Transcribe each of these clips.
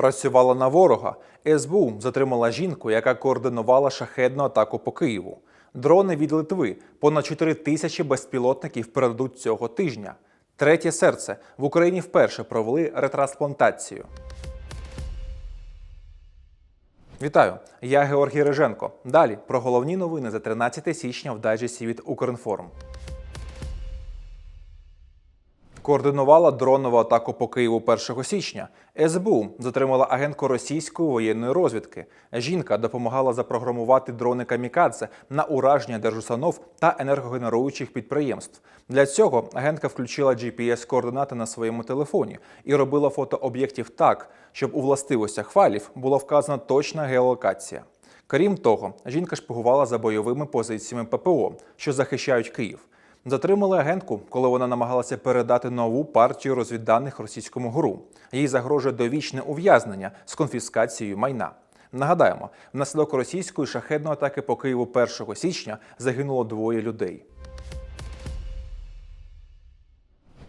Працювала на ворога. СБУ затримала жінку, яка координувала шахедну атаку по Києву. Дрони від Литви. Понад 4 тисячі безпілотників передадуть цього тижня. Третє серце в Україні вперше провели ретрансплантацію. Вітаю, я Георгій Риженко. Далі про головні новини за 13 січня в дайджесті від Укрінформ. Координувала дронову атаку по Києву 1 січня. СБУ затримала агентку російської воєнної розвідки. Жінка допомагала запрограмувати дрони камікадзе на ураження держустанов та енергогенеруючих підприємств. Для цього агентка включила GPS-координати на своєму телефоні і робила фото об'єктів так, щоб у властивостях файлів була вказана точна геолокація. Крім того, жінка шпигувала за бойовими позиціями ППО, що захищають Київ. Затримали агентку, коли вона намагалася передати нову партію розвідданих російському ГРУ. Їй загрожує довічне ув'язнення з конфіскацією майна. Нагадаємо, внаслідок російської шахедної атаки по Києву 1 січня загинуло двоє людей.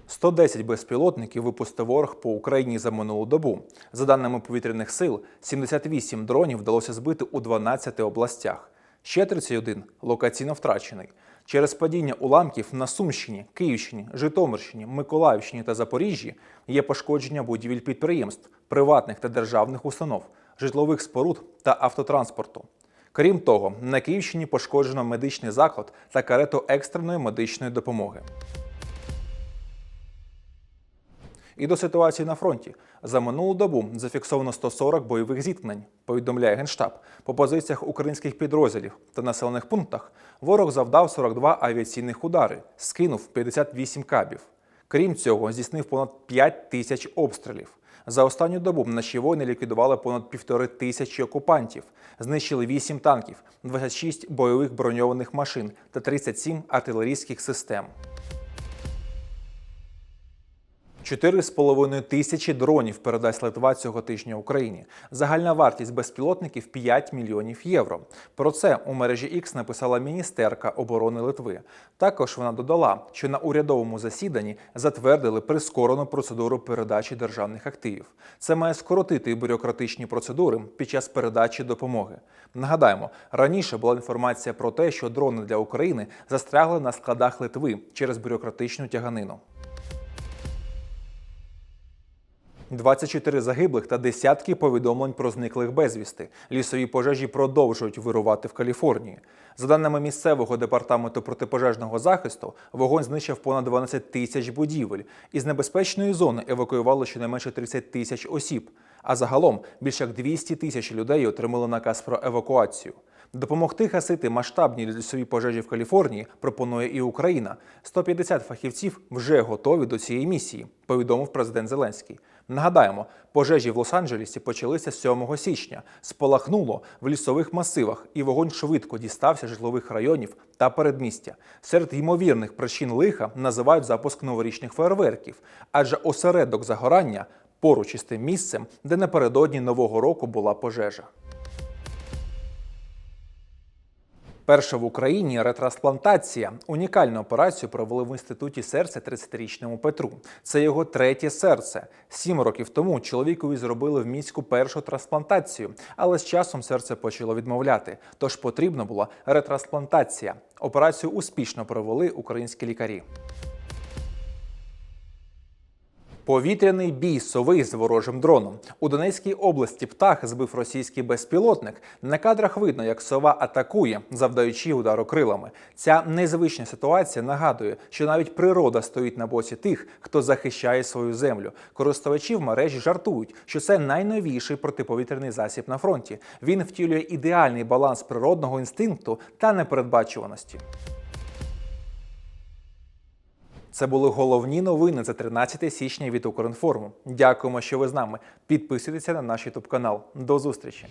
110 безпілотників випустив ворог по Україні за минулу добу. За даними повітряних сил, 78 дронів вдалося збити у 12 областях. Ще 31 локаційно втрачений. Через падіння уламків на Сумщині, Київщині, Житомирщині, Миколаївщині та Запоріжжі є пошкодження будівель підприємств, приватних та державних установ, житлових споруд та автотранспорту. Крім того, на Київщині пошкоджено медичний заклад та карету екстреної медичної допомоги. І до ситуації на фронті. За минулу добу зафіксовано 140 бойових зіткнень, повідомляє Генштаб. По позиціях українських підрозділів та населених пунктах ворог завдав 42 авіаційних удари, скинув 58 кабів. Крім цього, здійснив понад 5 тисяч обстрілів. За останню добу наші воїни ліквідували понад півтори тисячі окупантів, знищили 8 танків, 26 бойових броньованих машин та 37 артилерійських систем. 4,5 тисячі дронів передасть Литва цього тижня Україні. Загальна вартість безпілотників 5 мільйонів євро. Про це у мережі X написала міністерка оборони Литви. Також вона додала, що на урядовому засіданні затвердили прискорену процедуру передачі державних активів. Це має скоротити бюрократичні процедури під час передачі допомоги. Нагадаємо, раніше була інформація про те, що дрони для України застрягли на складах Литви через бюрократичну тяганину. 24 загиблих та десятки повідомлень про зниклих безвісти. Лісові пожежі продовжують вирувати в Каліфорнії. За даними місцевого департаменту протипожежного захисту, вогонь знищив понад 12 тисяч будівель. Із небезпечної зони евакуювали щонайменше 30 тисяч осіб. А загалом більше як 200 тисяч людей отримали наказ про евакуацію. Допомогти гасити масштабні лісові пожежі в Каліфорнії пропонує і Україна. 150 фахівців вже готові до цієї місії, повідомив президент Зеленський. Нагадаємо, пожежі в Лос-Анджелесі почалися 7 січня. Спалахнуло в лісових масивах, і вогонь швидко дістався житлових районів та передмістя. Серед ймовірних причин лиха називають запуск новорічних фейерверків, адже осередок загорання поруч із тим місцем, де напередодні нового року була пожежа. Перша в Україні ретрансплантація. Унікальну операцію провели в інституті серця 30-річному Петру. Це його третє серце. Сім років тому чоловікові зробили в міську першу трансплантацію, але з часом серце почало відмовляти. Тож потрібна була ретрансплантація. Операцію успішно провели українські лікарі. Повітряний бій сови з ворожим дроном у Донецькій області птах збив російський безпілотник. На кадрах видно, як сова атакує, завдаючи удару крилами. Ця незвична ситуація нагадує, що навіть природа стоїть на боці тих, хто захищає свою землю. Користувачі в мережі жартують, що це найновіший протиповітряний засіб на фронті. Він втілює ідеальний баланс природного інстинкту та непередбачуваності. Це були головні новини за 13 січня від Укрінформу. Дякуємо, що ви з нами. Підписуйтеся на наш ютуб канал. До зустрічі!